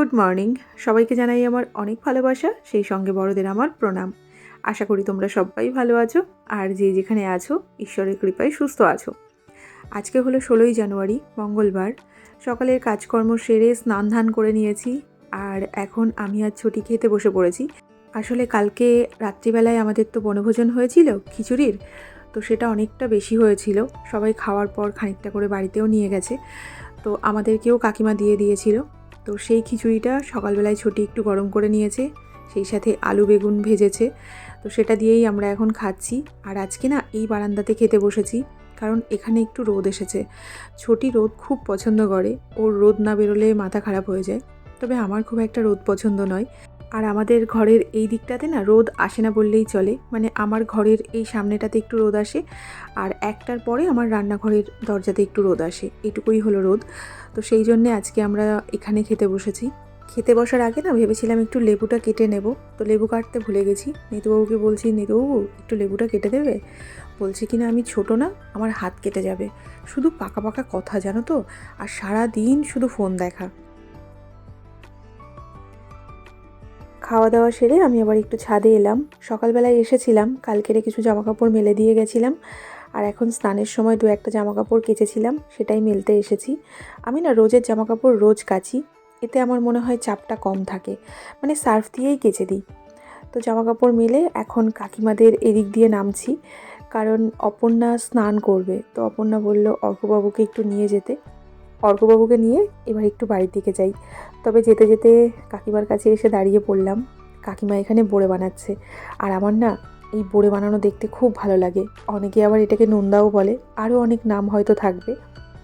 Good morning. সবাইকে জানাই আমার অনেক ভালোবাসা, সেই সঙ্গে বড়দের আমার প্রণাম। আশা করি তোমরা সবাই ভালো আছো, আর যে যেখানে আছো, ঈশ্বরের কৃপায় সুস্থ আছো। আজকে হলো ষোলোই জানুয়ারি, মঙ্গলবার। সকালের কাজকর্ম সেরে স্নান ধান করে নিয়েছি, আর এখন আমি আর ছুটি খেতে বসে পড়েছি। আসলে কালকে রাত্রিবেলায় আমাদের তো বনভোজন হয়েছিল, খিচুড়ির, তো সেটা অনেকটা বেশি হয়েছিল। সবাই খাওয়ার পর খানিকটা করে বাড়িতেও নিয়ে গেছে। তো আমাদেরকেও কাকিমা দিয়ে দিয়েছিল। তো সেই খিচুড়িটা সকালবেলায় ছুটি একটু গরম করে নিয়েছে, সেই সাথে আলু বেগুন ভেজেছে। তো সেটা দিয়েই আমরা এখন খাচ্ছি। আর আজকে না এই বারান্দাতে খেতে বসেছি, কারণ এখানে একটু রোদ এসেছে। ছোটি রোদ খুব পছন্দ করে, ওর রোদ না বেরোলে মাথা খারাপ হয়ে যায়। তবে আমার খুব একটা রোদ পছন্দ নয়। আর আমাদের ঘরের এই দিকটাতে না রোদ আসে না বললেই চলে। মানে আমার ঘরের এই সামনেটাতে একটু রোদ আসে আর একটার পরে আমার রান্নাঘরের দরজাতে একটু রোদ আসে। এটুকুই হলো রোদ। তো সেই জন্যে আজকে আমরা এখানে খেতে বসেছি। খেতে বসার আগে না ভেবেছিলাম একটু লেবুটা কেটে নেব। তো লেবু কাটতে ভুলে গেছি। নিতুবাবুকে বলছি, নিতুবাবু, একটু লেবুটা কেটে দেবে? বলছে কি না আমি ছোট না, আমার হাত কেটে যাবে। শুধু পাকা পাকা কথা, জানো তো? আর সারা দিন শুধু ফোন দেখা। খাওয়া দাওয়া সেরে আমি আবার একটু ছাদে এলাম। সকালবেলায় এসেছিলাম, কালকেরে কিছু জামা কাপড় মেলে দিয়ে গেছিলাম। আর এখন স্নানের সময় দু একটা জামা কাপড় কেচেছিলাম, সেটাই মেলতে এসেছি। আমি না রোজের জামা কাপড় রোজ কাচি, এতে আমার মনে হয় চাপটা কম থাকে। মানে সার্ফ দিয়েই কেচে দিই। তো জামা কাপড় মেলে এখন কাকিমাদের এদিক দিয়ে নামছি, কারণ অপর্ণা স্নান করবে। তো অপর্ণা বলল অর্কবাবুকে একটু নিয়ে যেতে। অর্কবাবুকে নিয়ে এবার একটু বাড়ির দিকে যাই। তবে যেতে যেতে কাকিমার কাছে এসে দাঁড়িয়ে পড়লাম। কাকিমা এখানে বড়ে বানাচ্ছে। আর আমার না এই বড়ে বানানো দেখতে খুব ভালো লাগে। অনেকে আবার এটাকে নন্দাও বলে। আরও অনেক নাম হয়তো থাকবে।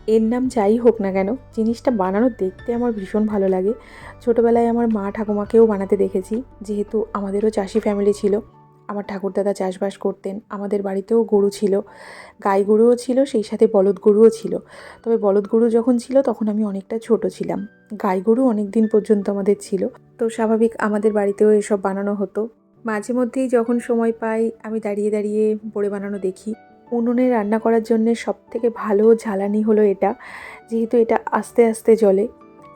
এর নাম যাই হোক না কেন, জিনিসটা বানানো দেখতে আমার ভীষণ ভালো লাগে। ছোটোবেলায় আমার মা ঠাকুমাকেও বানাতে দেখেছি। যেহেতু আমাদেরও চাষি ফ্যামিলি ছিল। আমার ঠাকুরদাদা চাষবাস করতেন, আমাদের বাড়িতেও গরু ছিল, গাই গরুও ছিল, সেই সাথে বলদ গরুও ছিল। তবে বলদ গরু যখন ছিল, তখন আমি অনেকটা ছোট ছিলাম। গাই গরু অনেক দিন পর্যন্ত আমাদের ছিল। তো স্বাভাবিক আমাদের বাড়িতেও এসব বানানো হতো। মাঝে মধ্যেই যখন সময় পাই, আমি দাঁড়িয়ে দাঁড়িয়ে বড়ে বানানো দেখি। উনুনে রান্না করার জন্য সব থেকে ভালো জ্বালানি হলো এটা, যেহেতু এটা আস্তে আস্তে জ্বলে।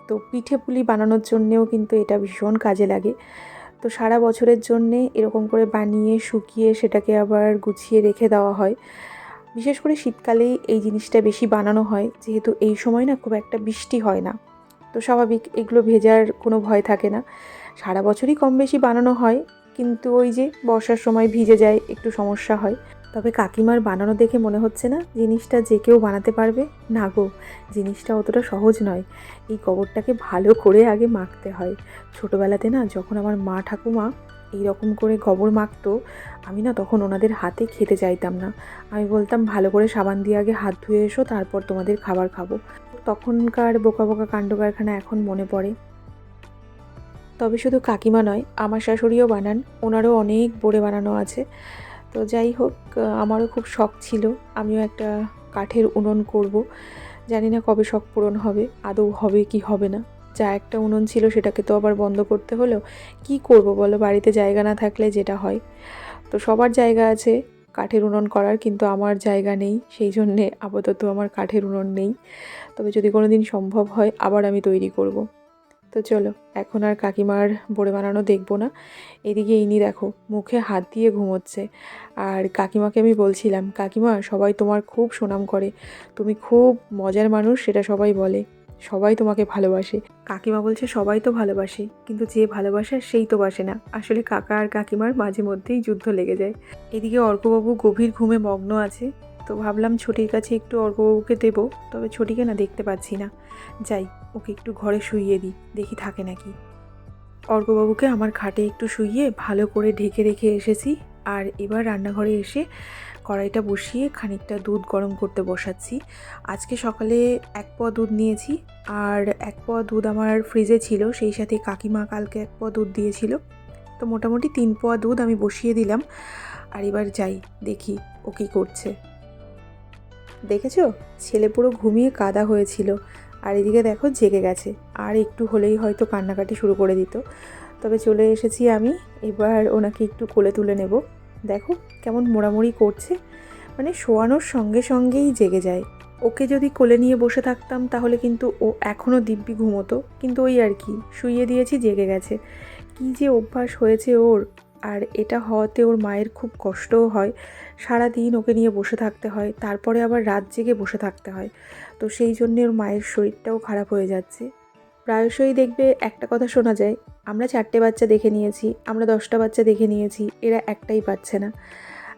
তো পিঠে পুলি বানানোর জন্যেও কিন্তু এটা ভীষণ কাজে লাগে। তো সারা বছরের জন্যে এরকম করে বানিয়ে, শুকিয়ে সেটাকে আবার গুছিয়ে রেখে দেওয়া হয়। বিশেষ করে শীতকালেই এই জিনিসটা বেশি বানানো হয়, যেহেতু এই সময় না খুব একটা বৃষ্টি হয় না। তো স্বাভাবিক এগুলো ভেজার কোনো ভয় থাকে না। সারা বছরই কম বেশি বানানো হয়, কিন্তু ওই যে বর্ষার সময় ভিজে যায়, একটু সমস্যা হয়। তবে কাকিমার বানানো দেখে মনে হচ্ছে না জিনিসটা যে কেউ বানাতে পারবে। না গো, জিনিসটা অতটা সহজ নয়। এই গোবরটাকে ভালো করে আগে মাখতে হয়। ছোটোবেলাতে না যখন আমার মা ঠাকুমা এই রকম করে গোবর মাখতো, আমি না তখন ওনাদের হাতে খেতে চাইতাম না। আমি বলতাম, ভালো করে সাবান দিয়ে আগে হাত ধুয়ে এসো, তারপর তোমাদের খাবার খাব। তখনকার বোকা বোকা কাণ্ড কারখানা এখন মনে পড়ে। তবে শুধু কাকিমা নয়, আমার শাশুড়িও বানান, ওনারও অনেক বড়ে বানানো আছে। তো যাই হোক আমারও খুব শখ ছিল। আমিও একটা কাঠের উনুন করব। জানি না কবে শখ পূরণ হবে, আদৌ হবে কি হবে না। যা একটা উনুন ছিল সেটাকে তো আবার বন্ধ করতে হলো। কি করব বলো, বাড়িতে জায়গা না থাকলে যেটা হয়। তো সবার জায়গা আছে কাঠের উনুন করার, কিন্তু আমার জায়গা নেই। সেই জন্যে আপাতত আমার কাঠের উনুন নেই। তবে যদি কোনো দিন সম্ভব হয়, আবার আমি তৈরি করব। তো চলো, এখন আর কাকিমার বড়ে বানানো দেখব না। এদিকে ইনি দেখো, মুখে হাত দিয়ে ঘুমোচ্ছে। আর কাকিমাকে আমি বলছিলাম, কাকিমা, সবাই তোমার খুব সুনাম করে। তুমি খুব মজার মানুষ, সেটা সবাই বলে। সবাই তোমাকে ভালোবাসে। কাকিমা বলছে, সবাই তো ভালোবাসে, কিন্তু যে ভালোবাসে, সেই তো বাসে না। আসলে কাকা আর কাকিমার মাঝে মধ্যেই যুদ্ধ লেগে যায়। এদিকে অর্কবাবু গভীর ঘুমে মগ্ন আছে। তো ভাবলাম, ছুটির কাছে একটু অর্কবাবুকে দেবো, তবে ছুটিকে না দেখতে পাচ্ছি না। যাই ওকে একটু ঘরে শুইয়ে দিই, দেখি থাকে নাকি। অর্কবাবুকে আমার খাটে একটু শুইয়ে ভালো করে ঢেকে রেখে এসেছি আর এবার রান্নাঘরে এসে কড়াইটা বসিয়ে খানিকটা দুধ গরম করতে বসাচ্ছি। আজকে সকালে এক পোয়া দুধ নিয়েছি আর এক পোয়া দুধ আমার ফ্রিজে ছিল, সেই সাথে কাকিমা কালকে এক পোয়া দুধ দিয়েছিল। তো মোটামুটি তিন পোয়া দুধ আমি বসিয়ে দিলাম আর এবার যাই, দেখি ও কী করছে। দেখেছ? ছেলে পুরো ঘুমিয়ে কাদা হয়েছিল। আর এদিকে দেখো জেগে গেছে। আর একটু হলেই হয়তো কান্নাকাটি শুরু করে দিত। তবে চলে এসেছি আমি, এবার ওনাকে একটু কোলে তুলে নেব। দেখো কেমন মোড়ামুড়ি করছে। মানে শোয়ানোর সঙ্গে সঙ্গেই জেগে যায়। ওকে যদি কোলে নিয়ে বসে থাকতাম তাহলে কিন্তু ও এখনও দিব্যি ঘুমোতো। কিন্তু ওই আর কি, শুইয়ে দিয়েছি, জেগে গেছে। কী যে অভ্যাস হয়েছে ওর। আর এটা হওয়াতে ওর মায়ের খুব কষ্টও হয়। সারা দিন ওকে নিয়ে বসে থাকতে হয়, তারপরে আবার রাত জেগে বসে থাকতে হয়। তো সেই জন্যে ওর মায়ের শরীরটাও খারাপ হয়ে যাচ্ছে। প্রায়শই দেখবে একটা কথা শোনা যায়, আমরা চারটে বাচ্চা দেখে নিয়েছি, আমরা দশটা বাচ্চা দেখে নিয়েছি, এরা একটাই পাচ্ছে না।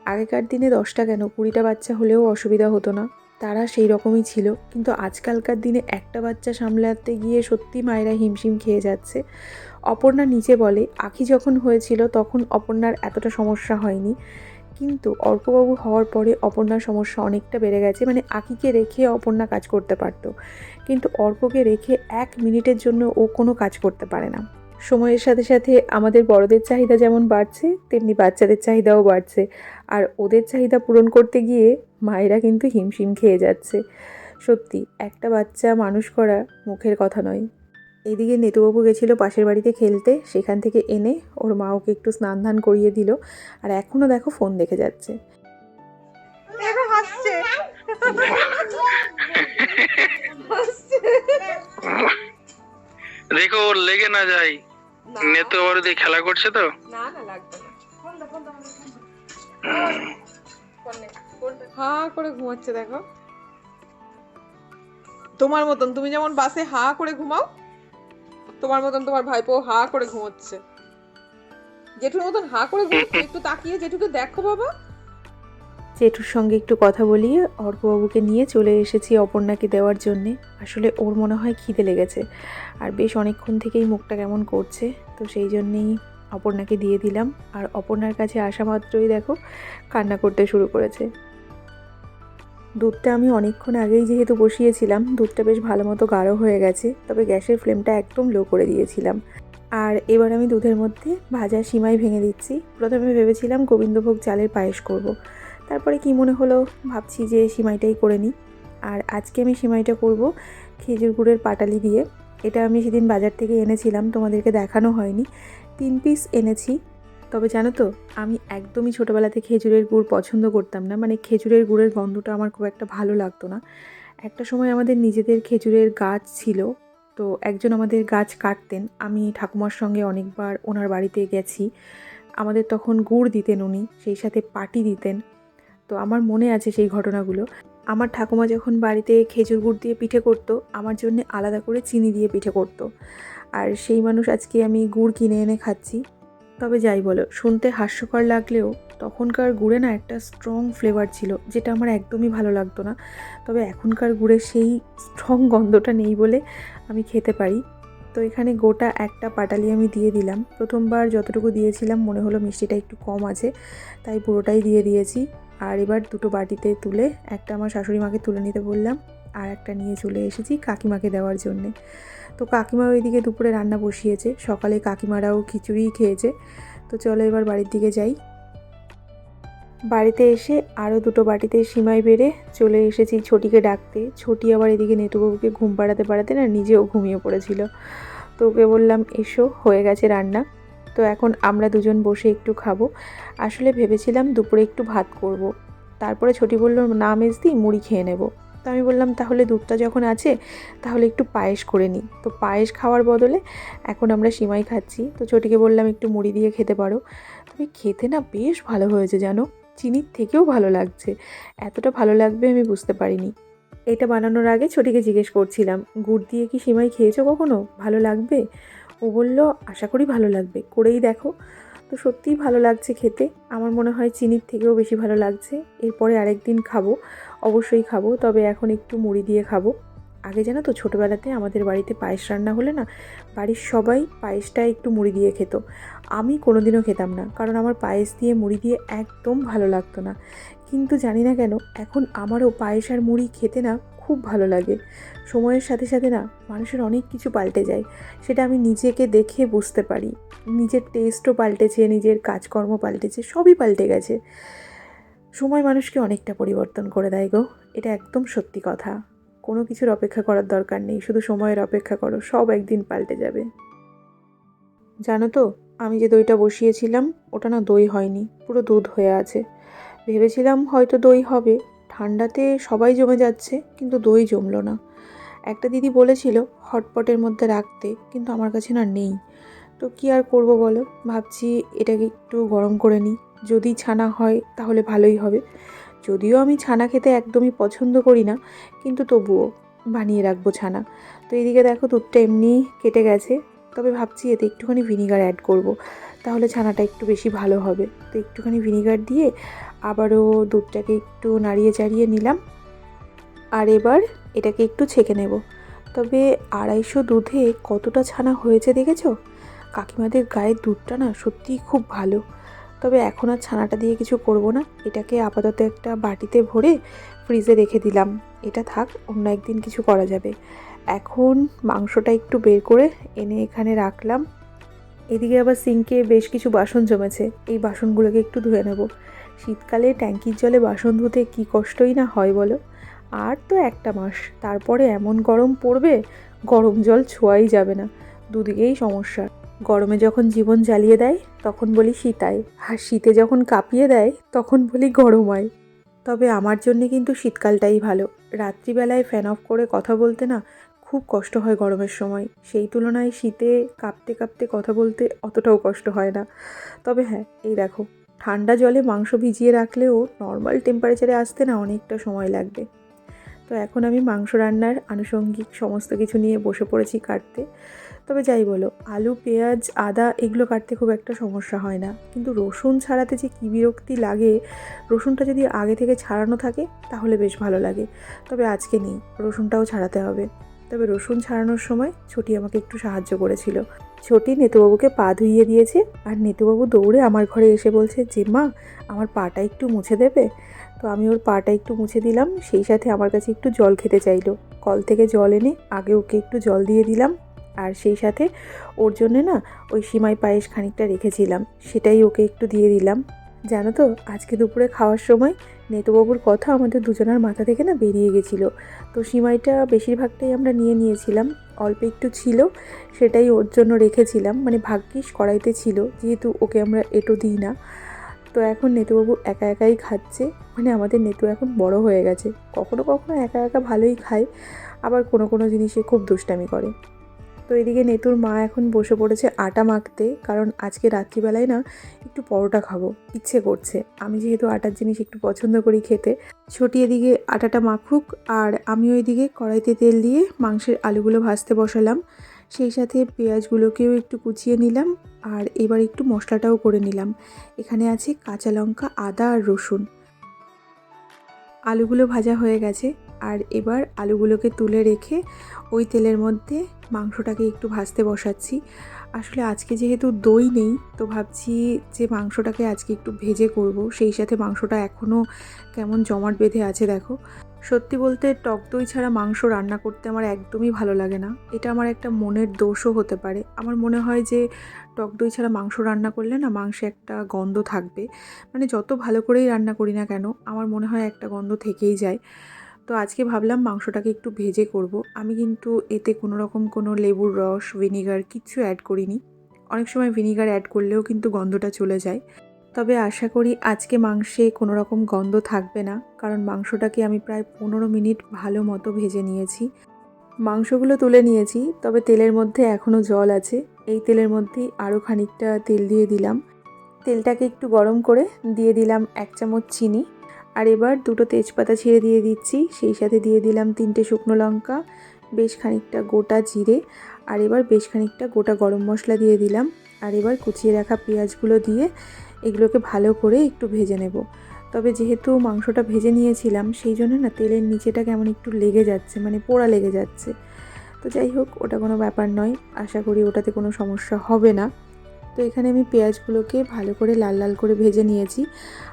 আগেকার দিনে দশটা কেন? কুড়িটা বাচ্চা হলেও অসুবিধা হতো না। তারা সেই রকমই ছিল, কিন্তু আজকালকার দিনে একটা বাচ্চা সামলাতে গিয়ে সত্যি মায়েরা হিমশিম খেয়ে যাচ্ছে। অপর্ণা নিজে বলে, আখি যখন হয়েছিল তখন অপর্ণার এতটা সমস্যা হয়নি। কিন্তু অর্কবাবু হওয়ার পরে অপর্ণার সমস্যা অনেকটা বেড়ে গেছে। মানে আকিকে রেখে অপর্ণা কাজ করতে পারতো। কিন্তু অর্ককে রেখে এক মিনিটের জন্য ও কোনো কাজ করতে পারে না। সময়ের সাথে সাথে আমাদের বড়দের চাহিদা যেমন বাড়ছে, তেমনি বাচ্চাদের চাহিদাও বাড়ছে। আর ওদের চাহিদা পূরণ করতে গিয়ে মায়েরা কিন্তু হিমশিম খেয়ে যাচ্ছে। সত্যি, একটা বাচ্চা মানুষ করা মুখের কথা নয়। এদিকে নেতুবাবু গেছিল পাশের বাড়িতে খেলতে সেখান থেকে এনে ওর মা ওকে একটু স্নান ধান করিয়ে দিল আর এখনও দেখো ফোন দেখে যাচ্ছে। দেখো। ওর লেগে না যায়। নেতো আবার দিয়ে খেলা করছে তো? না না লাগবে নে। হা করে ঘুমাচ্ছে দেখো। তোমার মতন তুমি যেমন বাসে হা করে ঘুমাও তোমার মতন তোমার ভাইপো হা করে ঘুমোচ্ছে। জেঠুর মতন হা করে ঘুমোচ্ছে, একটু তাকিয়ে জেঠুকে দেখো বাবা। জেঠুর সঙ্গে একটু কথা বলিয়ে অর্কবাবুকে নিয়ে চলে এসেছি অপর্ণাকে দেওয়ার জন্যে। আসলে ওর মনে হয় খিদে লেগেছে, আর বেশ অনেকক্ষণ থেকেই মুখটা কেমন করছে, তো সেই জন্যেই অপর্ণাকে দিয়ে দিলাম। আর অপর্ণার কাছে আসা মাত্রই দেখো কান্না করতে শুরু করেছে। দুধটা আমি অনেকক্ষণ আগেই যেহেতু বসিয়েছিলাম, দুধটা বেশ ভালো মতো গাঢ় হয়ে গেছে, তবে গ্যাসের ফ্লেমটা একদম লো করে দিয়েছিলাম। আর এবার আমি দুধের মধ্যে ভাজা সিমাই ভেঙে দিচ্ছি। প্রথমে ভেবেছিলাম গোবিন্দভোগ চালের পায়েস করব। তারপরে কি মনে হলো, ভাবছি যে সিমাইটাই করে নিই। আর আজকে আমি সিমাইটা করব খেজুর গুড়ের পাটালি দিয়ে। এটা আমি সেদিন বাজার থেকে এনেছিলাম, তোমাদেরকে দেখানো হয়নি। তিন পিস এনেছি। তবে জানো তো, আমি একদমই ছোটোবেলাতে খেজুরের গুড় পছন্দ করতাম না। মানে খেজুরের গুড়ের গন্ধটা আমার খুব একটা ভালো লাগতো না। একটা সময় আমাদের নিজেদের খেজুরের গাছ ছিল, তো একজন আমাদের গাছ কাটতেন। আমি ঠাকুমার সঙ্গে অনেকবার ওনার বাড়িতে গেছি। আমাদের তখন গুড় দিতেন উনি, সেই সাথে পাটি দিতেন। তো আমার মনে আছে সেই ঘটনাগুলো। আমার ঠাকুমা যখন বাড়িতে খেজুর গুড় দিয়ে পিঠে করতো, আমার জন্য আলাদা করে চিনি দিয়ে পিঠে করতো। আর সেই মানুষ আজকে আমি গুড় কিনে এনে খাচ্ছি। তবে যাই বলো, শুনতে হাস্যকর লাগলেও তখনকার গুড়ে না একটা স্ট্রং ফ্লেভার ছিল, যেটা আমার একদমই ভালো লাগতো না। তবে এখনকার গুড়ে সেই স্ট্রং গন্ধটা নেই বলে আমি খেতে পারি। তো এখানে গোটা একটা পাটালি আমি দিয়ে দিলাম। প্রথমবার যতটুকু দিয়েছিলাম, মনে হলো মিষ্টিটা একটু কম আছে, তাই পুরোটাই দিয়ে দিয়েছি। আর এবার দুটো বাটিতে তুলে একটা আমার শাশুড়ি মাকে তুলে নিতে বললাম। আর একটা নিয়ে চলে এসেছি কাকিমাকে দেওয়ার জন্যে। তো কাকিমা ওইদিকে দুপুরে রান্না বসিয়েছে। সকালে কাকিমারাও খিচুড়িই খেয়েছে। তো চলো এবার বাড়ির দিকে যাই। বাড়িতে এসে আরও দুটো বাটিতে সিমাই বেড়ে চলে এসেছি ছোটিকে ডাকতে। ছোটি আবার এদিকে নেতুবাবুকে ঘুম পাড়াতে পাড়াতে না নিজেও ঘুমিয়ে পড়েছিল। তো ওকে বললাম, এসো, হয়ে গেছে রান্না। তো এখন আমরা দুজন বসে একটু খাব। আসলে ভেবেছিলাম দুপুরে একটু ভাত করব। তারপরে ছোটি বলল, না মেজদি, মুড়ি খেয়ে নেব। তো আমি বললাম, তাহলে দুধটা যখন আছে, তাহলে একটু পায়েস করে নিই। তো পায়েস খাওয়ার বদলে এখন আমরা সিমাই খাচ্ছি। তো ছোটিকে বললাম, একটু মুড়ি দিয়ে খেতে পারো। তবে খেতে না বেশ ভালো হয়েছে, জানো? চিনির থেকেও ভালো লাগছে। এতটা ভালো লাগবে আমি বুঝতে পারিনি। এটা বানানোর আগে ছোটিকে জিজ্ঞেস করছিলাম, গুড় দিয়ে কি সিমাই খেয়েছো কখনো? ভালো লাগবে? ও বলল, আশা করি ভালো লাগবে। করেই দেখো। তো সত্যিই ভালো লাগছে খেতে। আমার মনে হয় চিনির থেকেও বেশি ভালো লাগছে। এরপরে আরেকদিন খাব, অবশ্যই খাব, তবে এখন একটু মুড়ি দিয়ে খাব। আগে জানো তো ছোটোবেলাতে আমাদের বাড়িতে পায়েস রান্না হলে না, বাড়ির সবাই পায়েসটা একটু মুড়ি দিয়ে খেত। আমি কোনোদিনও খেতাম না, কারণ আমার পায়েস দিয়ে মুড়ি দিয়ে একদম ভালো লাগতো না। কিন্তু জানি না কেন, এখন আমারও পায়েস আর মুড়ি খেতে না খুব ভালো লাগে। সময়ের সাথে সাথে না মানুষের অনেক কিছু পাল্টে যায়। সেটা আমি নিজেকে দেখে বুঝতে পারি। নিজের টেস্টও পাল্টেছে, নিজের কাজকর্ম পাল্টেছে, সবই পাল্টে গেছে। সময় মানুষকে অনেকটা পরিবর্তন করে দেয় গো। এটা একদম সত্যি কথা। কোনো কিছুর অপেক্ষা করার দরকার নেই। শুধু সময়ের অপেক্ষা করো, সব একদিন পাল্টে যাবে। জানো তো, আমি যে দইটা বসিয়েছিলাম, ওটা না দই হয়নি, পুরো দুধ হয়ে আছে। ভেবেছিলাম হয়তো দই হবে। ঠান্ডাতে সবাই জমে যাচ্ছে, কিন্তু দই জমলো না। একটা দিদি বলেছিল, হটপটের মধ্যে রাখতে, কিন্তু আমার কাছে না নেই। তো কী আর করব বলো? ভাবছি এটাকে একটু গরম করে নিই। যদি ছানা হয়, তাহলে ভালোই হবে। যদিও আমি ছানা খেতে একদমই পছন্দ করি না, কিন্তু তবুও বানিয়ে রাখব ছানা। তো এদিকে দেখো দুধটা এমনি কেটে গেছে। তবে ভাবছি এতে একটুখানি ভিনিগার অ্যাড করব। তাহলে ছানাটা একটু বেশি ভালো হবে। তো একটুখানি ভিনিগার দিয়ে আবারও দুধটাকে একটু নাড়িয়ে চাড়িয়ে নিলাম। আর এবার এটাকে একটু ছেঁকে নেব। তবে আড়াইশো দুধে কতটা ছানা হয়েছে দেখেছ? কাকিমাদের গায়ের দুধটা না সত্যিই খুব ভালো। তবে এখন আর ছানাটা দিয়ে কিছু করব না। এটাকে আপাতত একটা বাটিতে ভরে ফ্রিজে রেখে দিলাম। এটা থাক, অন্য একদিন কিছু করা যাবে। এখন মাংসটা একটু বের করে এনে এখানে রাখলাম। এদিকে আবার সিঙ্কে বেশ কিছু বাসন জমেছে। এই বাসনগুলোকে একটু ধুয়ে নেব। শীতকালে ট্যাঙ্কির জলে বাসন ধুতে কী কষ্টই না হয় বলো? আর তো একটা মাস, তারপরে এমন গরম পড়বে, গরম জল ছোঁয়াই যাবে না। দুদিকেই সমস্যা। গরমে যখন জীবন জ্বালিয়ে দেয়, তখন বলি শীতায়। আর শীতে যখন কাঁপিয়ে দেয়, তখন বলি গরমায়। তবে আমার জন্যে কিন্তু শীতকালটাই ভালো। রাত্রিবেলায় ফ্যান অফ করে কথা বলতে না খুব কষ্ট হয় গরমের সময়। সেই তুলনায় শীতে কাঁপতে কাঁপতে কথা বলতে অতটাও কষ্ট হয় না। তবে হ্যাঁ এই দেখো, ঠান্ডা জলে মাংস ভিজিয়ে রাখলেও নর্মাল টেম্পারেচারে আসতে না অনেকটা সময় লাগবে। তো এখন আমি মাংস রান্নার আনুষঙ্গিক সমস্ত কিছু নিয়ে বসে পড়েছি কাটতে। তবে যাই বলো, আলু, পেঁয়াজ, আদা এগুলো কাটতে খুব একটা সমস্যা হয় না। কিন্তু রসুন ছাড়াতে যে কী বিরক্তি লাগে, রসুনটা যদি আগে থেকে ছাড়ানো থাকে তাহলে বেশ ভালো লাগে। তবে আজকে নেই, রসুনটাও ছাড়াতে হবে। তবে রসুন ছাড়ানোর সময় ছোটি আমাকে একটু সাহায্য করেছিল। ছোটি নেতুবাবুকে পা ধুইয়ে দিয়েছে আর নেতুবাবু দৌড়ে আমার ঘরে এসে বলছে, যে মা, আমার পাটা একটু মুছে দেবে? তো আমি ওর পাটা একটু মুছে দিলাম, সেই সাথে আমার কাছে একটু জল খেতে চাইলো। কল থেকে জল এনে আগে ওকে একটু জল দিয়ে দিলাম আর সেই সাথে ওর জন্যে না ওই সিমাই পায়েস খানিকটা রেখেছিলাম, সেটাই ওকে একটু দিয়ে দিলাম। জানো তো, আজকে দুপুরে খাওয়ার সময় নেতুবাবুর কথা আমাদের দুজনের মাথা থেকে না বেরিয়ে গেছিল। তো সিমাইটা বেশিরভাগটাই আমরা নিয়ে নিয়েছিলাম, অল্প একটু ছিল, সেটাই ওর জন্য রেখেছিলাম। মানে ভাগ্যিস কড়াইতে ছিল, যেহেতু ওকে আমরা এটো দিই না। তো এখন নেতুবাবু একা একাই খাচ্ছে মানে আমাদের নেতু এখন বড় হয়ে গেছে। কখনো কখনো একা একা ভালোই খায়, আবার কোনো কোনো জিনিসে খুব দুষ্টামি করে। তো এদিকে নেতুর মা এখন বসে পড়েছে আটা মাখতে, কারণ আজকে রাত্রিবেলায় না একটু পরোটা খাব, ইচ্ছে করছে। আমি যেহেতু আটার জিনিস একটু পছন্দ করি খেতে, ছোটি এদিকে আটাটা মাখুক, আর আমি ওইদিকে কড়াইতে তেল দিয়ে মাংসের আলুগুলো ভাজতে বসালাম। সেই সাথে পেঁয়াজগুলোকেও একটু কুচিয়ে নিলাম, আর এবার একটু মশলাটাও করে নিলাম। এখানে আছে কাঁচা লঙ্কা, আদা আর রসুন। আলুগুলো ভাজা হয়ে গেছে, আর এবার আলুগুলোকে তুলে রেখে ওই তেলের মধ্যে মাংসটাকে একটু ভাজতে বসাচ্ছি। আসলে আজকে যেহেতু দই নেই, তো ভাবছি যে মাংসটাকে আজকে একটু ভেজে করব। সেই সাথে মাংসটা এখনও কেমন জমাট বেঁধে আছে দেখো। সত্যি বলতে টক দই ছাড়া মাংস রান্না করতে আমার একদমই ভালো লাগে না। এটা আমার একটা মনের দোষও হতে পারে। আমার মনে হয় যে টক দই ছাড়া মাংস রান্না করলে না মাংসে একটা গন্ধ থাকবে। মানে যত ভালো করেই রান্না করি না কেন, আমার মনে হয় একটা গন্ধ থেকেই যায়। তো আজকে ভাবলাম মাংসটাকে একটু ভেজে করব। আমি কিন্তু এতে কোনো রকম কোনো লেবুর রস, ভিনিগার কিচ্ছু অ্যাড করিনি। অনেক সময় ভিনিগার অ্যাড করলেও কিন্তু গন্ধটা চলে যায়। তবে আশা করি আজকে মাংসে কোনো রকম গন্ধ থাকবে না, কারণ মাংসটাকে আমি প্রায় পনেরো মিনিট ভালো মতো ভেজে নিয়েছি। মাংসগুলো তুলে নিয়েছি, তবে তেলের মধ্যে এখনও জল আছে। এই তেলের মধ্যেই আরও খানিকটা তেল দিয়ে দিলাম। তেলটাকে একটু গরম করে দিয়ে দিলাম এক চামচ চিনি। আর এবার দুটো তেজপাতা ছিঁড়ে দিয়ে দিচ্ছি। সেই সাথে দিয়ে দিলাম তিনটে শুকনো লঙ্কা, বেশ খানিকটা গোটা জিরে, আর এবার বেশ খানিকটা গোটা গরম মশলা দিয়ে দিলাম। আর এবার কুচিয়ে রাখা পেঁয়াজগুলো দিয়ে এগুলোকে ভালো করে একটু ভেজে নেব। তবে যেহেতু মাংসটা ভেজে নিয়েছিলাম, সেই জন্য না তেলের নিচেটা কেমন একটু লেগে যাচ্ছে মানে পোড়া লেগে যাচ্ছে। তো যাই হোক, ওটা কোনো ব্যাপার নয়। আশা করি ওটাতে কোনো সমস্যা হবে না। তো এখানে আমি পেঁয়াজগুলোকে ভালো করে লাল লাল করে ভেজে নিয়েছি।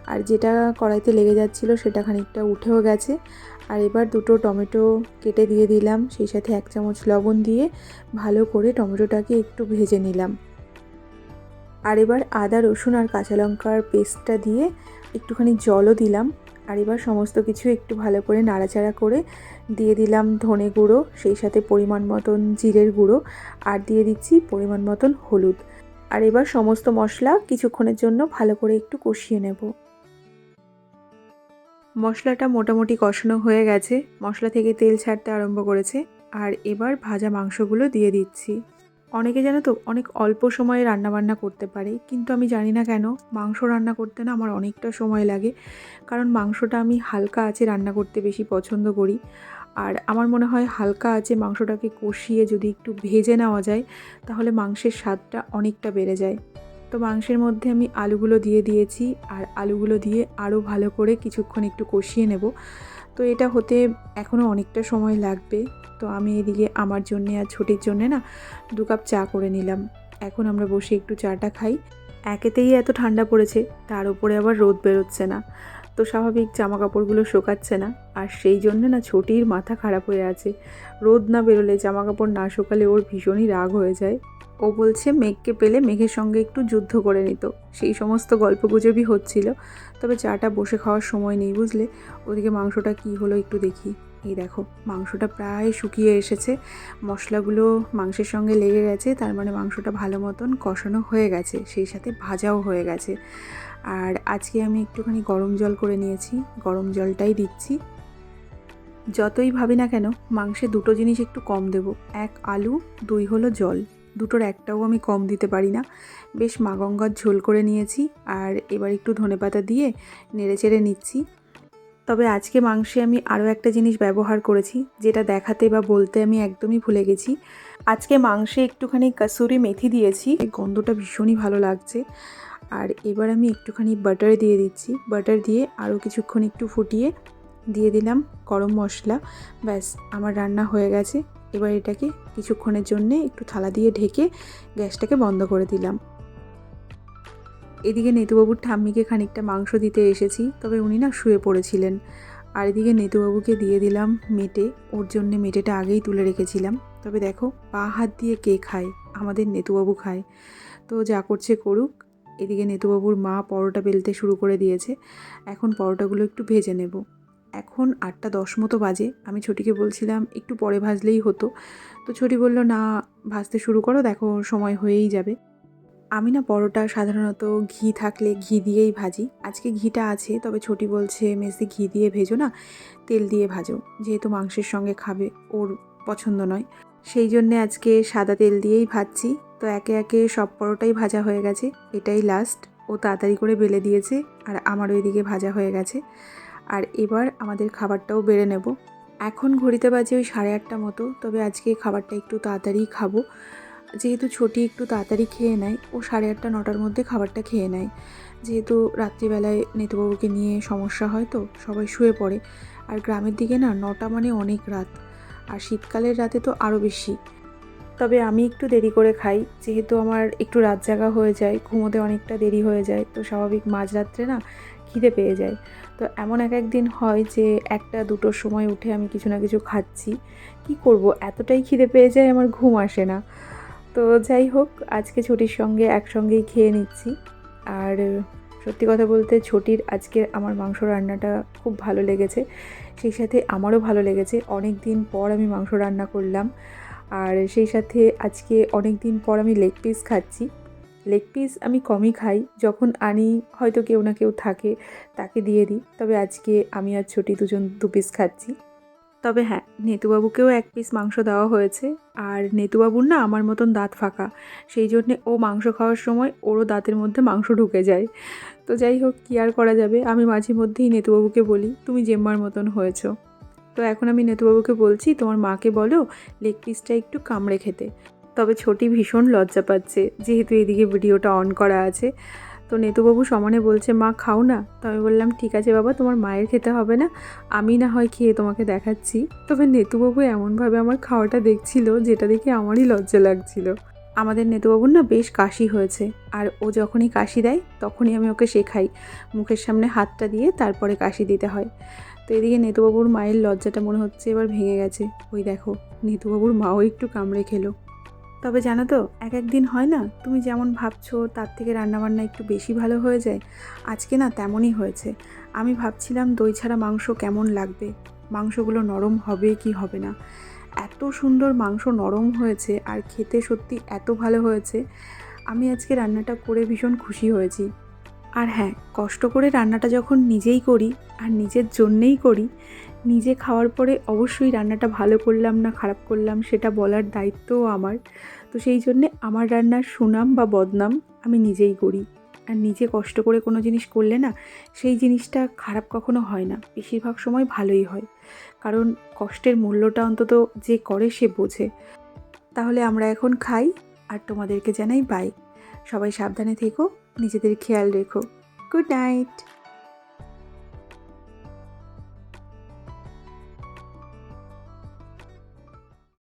আর যেটা কড়াইতে লেগে যাচ্ছিল সেটা খানিকটা উঠেও গেছে। আর এবার দুটো টমেটো কেটে দিয়ে দিলাম, সেই সাথে এক চামচ লবণ দিয়ে ভালো করে টমেটোটাকে একটু ভেজে নিলাম। আর এবার আদা, রসুন আর কাঁচা লঙ্কার পেস্টটা দিয়ে একটুখানি জলও দিলাম। আর এবার সমস্ত কিছু একটু ভালো করে নাড়াচাড়া করে দিয়ে দিলাম ধনে গুঁড়ো, সেই সাথে পরিমাণ মতন জিরের গুঁড়ো। আর দিয়ে দিচ্ছি পরিমাণ মতন হলুদ। আর এবার সমস্ত মশলা কিছুক্ষণের জন্য ভালো করে একটু কষিয়ে নেব। মশলাটা মোটামুটি কষানো হয়ে গেছে। মশলা থেকে তেল ছাড়তে আরম্ভ করেছে। আর এবার ভাজা মাংসগুলো দিয়ে দিচ্ছি। অনেকে জানো তো, অনেক অল্প সময়ে রান্নাবান্না করতে পারে। কিন্তু আমি জানি না কেন, মাংস রান্না করতে না আমার অনেকটা সময় লাগে। কারণ মাংসটা আমি হালকা আছে রান্না করতে বেশি পছন্দ করি। আর আমার মনে হয় হালকা আছে মাংসটাকে কষিয়ে যদি একটু ভেজে নেওয়া যায়, তাহলে মাংসের স্বাদটা অনেকটা বেড়ে যায়। তো মাংসের মধ্যে আমি আলুগুলো দিয়ে দিয়েছি আর আলুগুলো দিয়ে আরও ভালো করে কিছুক্ষণ একটু কষিয়ে নেব। তো এটা হতে এখনও অনেকটা সময় লাগবে। তো আমি এদিকে আমার জন্যে আর ছোটির জন্যে না দু কাপ চা করে নিলাম। এখন আমরা বসে একটু চাটা খাই। একেতেই এত ঠান্ডা পড়েছে, তার উপরে আবার রোদ বেরোচ্ছে না। তো স্বাভাবিক জামা কাপড়গুলো শোকাচ্ছে না। আর সেই জন্য না ছোটির মাথা খারাপ হয়ে আছে। রোদ না বেরোলে জামা কাপড় না শোকালে ওর ভীষণই রাগ হয়ে যায়। ও বলছে, মেঘকে পেলে মেঘের সঙ্গে একটু যুদ্ধ করে নিত। সেই সমস্ত গল্পগুজবই হচ্ছিল। তবে চাটা বসে খাওয়ার সময় নেই বুঝলে? ওদিকে মাংসটা কি হলো একটু দেখি। এই দেখো, মাংসটা প্রায় শুকিয়ে এসেছে। মশলাগুলো মাংসের সঙ্গে লেগে গেছে, তার মানে মাংসটা ভালো মতন কষানো হয়ে গেছে, সেই সাথে ভাজাও হয়ে গেছে। আর আজকে আমি একটুখানি গরম জল করে নিয়েছি, গরম জলটাই দিচ্ছি। যতই ভাবি না কেন, মাংসে দুটো জিনিস একটু কম দেব, এক আলু, দুই হলো জল। দুটোর একটাও আমি কম দিতে পারি না। বেশ মা গঙ্গার ঝোল করে নিয়েছি, আর এবার একটু ধনেপাতা দিয়ে নেড়ে চেড়ে নিচ্ছি। তবে আজকে মাংসে আমি আরও একটা জিনিস ব্যবহার করেছি, যেটা দেখাতে বা বলতে আমি একদমই ভুলে গেছি। আজকে মাংসে একটুখানি কাসুরি মেথি দিয়েছি গন্ধটা ভীষণই ভালো লাগছে। আর এবার আমি একটুখানি বাটার দিয়ে দিচ্ছি। বাটার দিয়ে আরও কিছুক্ষণ একটু ফুটিয়ে দিয়ে দিলাম গরম মশলা। ব্যাস, আমার রান্না হয়ে গেছে। এবার এটাকে কিছুক্ষণের জন্যে একটু থালা দিয়ে ঢেকে গ্যাসটাকে বন্ধ করে দিলাম। এদিকে নেতুবাবুর ঠাম্মিকে খানিকটা মাংস দিতে এসেছি, তবে উনি না শুয়ে পড়েছিলেন। আর এদিকে নেতুবাবুকে দিয়ে দিলাম মেটে, ওর জন্যে মেটেটা আগেই তুলে রেখেছিলাম। তবে দেখো, পা হাত দিয়ে কে খায়? আমাদের নেতুবাবু খায়। তো যা করছে করুক, এদিকে নেতুবাবুর মা পরোটা বেলতে শুরু করে দিয়েছে। এখন পরোটাগুলো একটু ভেজে নেব। এখন আটটা দশ মতো বাজে, আমি ছোটিকে বলছিলাম একটু পরে ভাজলেই হতো। তো ছোটি বলল, না, ভাজতে শুরু করো, দেখো সময় হয়েই যাবে। আমি না পরোটা সাধারণত ঘি থাকলে ঘি দিয়েই ভাজি। আজকে ঘিটা আছে, তবে ছোটি বলছে মেসি ঘি দিয়ে ভেজো না, তেল দিয়ে ভাজো। যেহেতু মাংসের সঙ্গে খাবে, ওর পছন্দ নয়। সেই জন্যে আজকে সাদা তেল দিয়েই ভাজছি। তো একে একে সব পরোটাই ভাজা হয়ে গেছে। এটাই লাস্ট ও তাড়াতাড়ি করে বেলে দিয়েছে, আর আমার ওইদিকে ভাজা হয়ে গেছে। আর এবার আমাদের খাবারটাও বেড়ে নেব। এখন ঘড়িতে বাজে ওই সাড়ে আটটা মতো, তবে আজকে খাবারটা একটু তাড়াতাড়ি খাব। যেহেতু ছোটি একটু তাড়াতাড়ি খেয়ে নেয়, ও সাড়ে আটটা, নটার মধ্যে খাবারটা খেয়ে নেয়। যেহেতু রাত্রিবেলায় নেতুবাবুকে নিয়ে সমস্যা হয় তো, সবাই শুয়ে পড়ে। আর গ্রামের দিকে না, নটা মানে অনেক রাত। আর শীতকালের রাতে তো আরও বেশি। তবে আমি একটু দেরি করে খাই, যেহেতু আমার একটু রাত জাগা হয়ে যায়, ঘুমোতে অনেকটা দেরি হয়ে যায়, তো স্বাভাবিক মাঝরাত্রে না খিদে পেয়ে যায়। তো এমন এক এক দিন হয় যে, একটা দুটোর সময় উঠে আমি কিছু না কিছু খাচ্ছি। কি করব? এতটাই খিদে পেয়ে যায়, আমার ঘুম আসে না। তো যাই হোক, আজকে ছুটির সঙ্গে একসঙ্গেই খেয়ে নিচ্ছি। আর সত্যি কথা বলতে ছুটির আজকে আমার মাংস রান্নাটা খুব ভালো লেগেছে। সেই সাথে আমারও ভালো লেগেছে। অনেক দিন পর আমি মাংস রান্না করলাম। আর সেই সাথে আজকে অনেক দিন পর আমি লেগ পিস খাচ্ছি। লেগ পিস আমি কমই খাই। যখন আনি, হয়তো কেউ না কেউ থাকে, তাকে দিয়ে দিই। তবে আজকে আমি আর ছুটি দুজন, দু পিস খাচ্ছি। তবে হ্যাঁ নেতুবাবুকেও এক পিস মাংস দেওয়া হয়েছে। আর নেতুবাবুর না আমার মতন দাঁত ফাঁকা। সেই জন্যে ও মাংস খাওয়ার সময় ওরও দাঁতের মধ্যে মাংস ঢুকে যায়। তো যাই হোক, কী আর করা যাবে? আমি মাঝে মধ্যেই নেতুবাবুকে বলি, তুমি জেম্মার মতন হয়েছো। তো এখন আমি নেতুবাবুকে বলছি, তোমার মাকে বলো লেগ পিসটা একটু কামড়ে খেতে। তবে ছোটি ভীষণ লজ্জা পাচ্ছে, যেহেতু এদিকে ভিডিওটা অন করা আছে। তো নেতুবাবু সমানে বলছে, মা, খাও না। তো আমি বললাম, ঠিক আছে বাবা, তোমার মায়ের খেতে হবে না। আমি না হয় খেয়ে তোমাকে দেখাচ্ছি। তবে নেতুবাবু এমনভাবে আমার খাওয়াটা দেখছিল, যেটা দেখে আমারই লজ্জা লাগছিল। আমাদের নেতুবাবুর না বেশ কাশি হয়েছে, আর ও যখনই কাশি দেয়, তখনই আমি ওকে শেখাই। মুখের সামনে হাতটা দিয়ে তারপরে কাশি দিতে হয়। তো এদিকে নেতুবাবুর মায়ের লজ্জাটা মনে হচ্ছে এবার ভেঙে গেছে। ওই দেখো, নেতুবাবুর মাও একটু কামড়ে খেলো। তবে জানো তো, এক এক দিন হয় না, তুমি যেমন ভাবছ তার থেকে রান্নাবান্না একটু বেশি ভালো হয়ে যায়, আজকে না তেমনই হয়েছে। আমি ভাবছিলাম দই ছাড়া মাংস কেমন লাগবে? মাংসগুলো নরম হবে কি হবে না? এত সুন্দর মাংস নরম হয়েছে আর খেতে সত্যি এত ভালো হয়েছে। আমি আজকে রান্নাটা করে ভীষণ খুশি হয়েছি। আর হ্যাঁ কষ্ট করে রান্নাটা যখন নিজেই করি আর নিজের জন্যেই করি নিজে খাওয়ার পরে অবশ্যই রান্নাটা ভালো করলাম না খারাপ করলাম সেটা বলার দায়িত্বও আমার। তো সেই জন্যে আমার রান্নার সুনাম বা বদনাম আমি নিজেই করি। আর নিজে কষ্ট করে কোনো জিনিস করলে না, সেই জিনিসটা খারাপ কখনো হয় না। বেশিরভাগ সময় ভালোই হয়। কারণ কষ্টের মূল্যটা অন্তত যে করে সে বোঝে। তাহলে আমরা এখন খাই আর তোমাদেরকে জানাই বাই সবাই সাবধানে থেকো, নিজেদের খেয়াল রেখো। Good night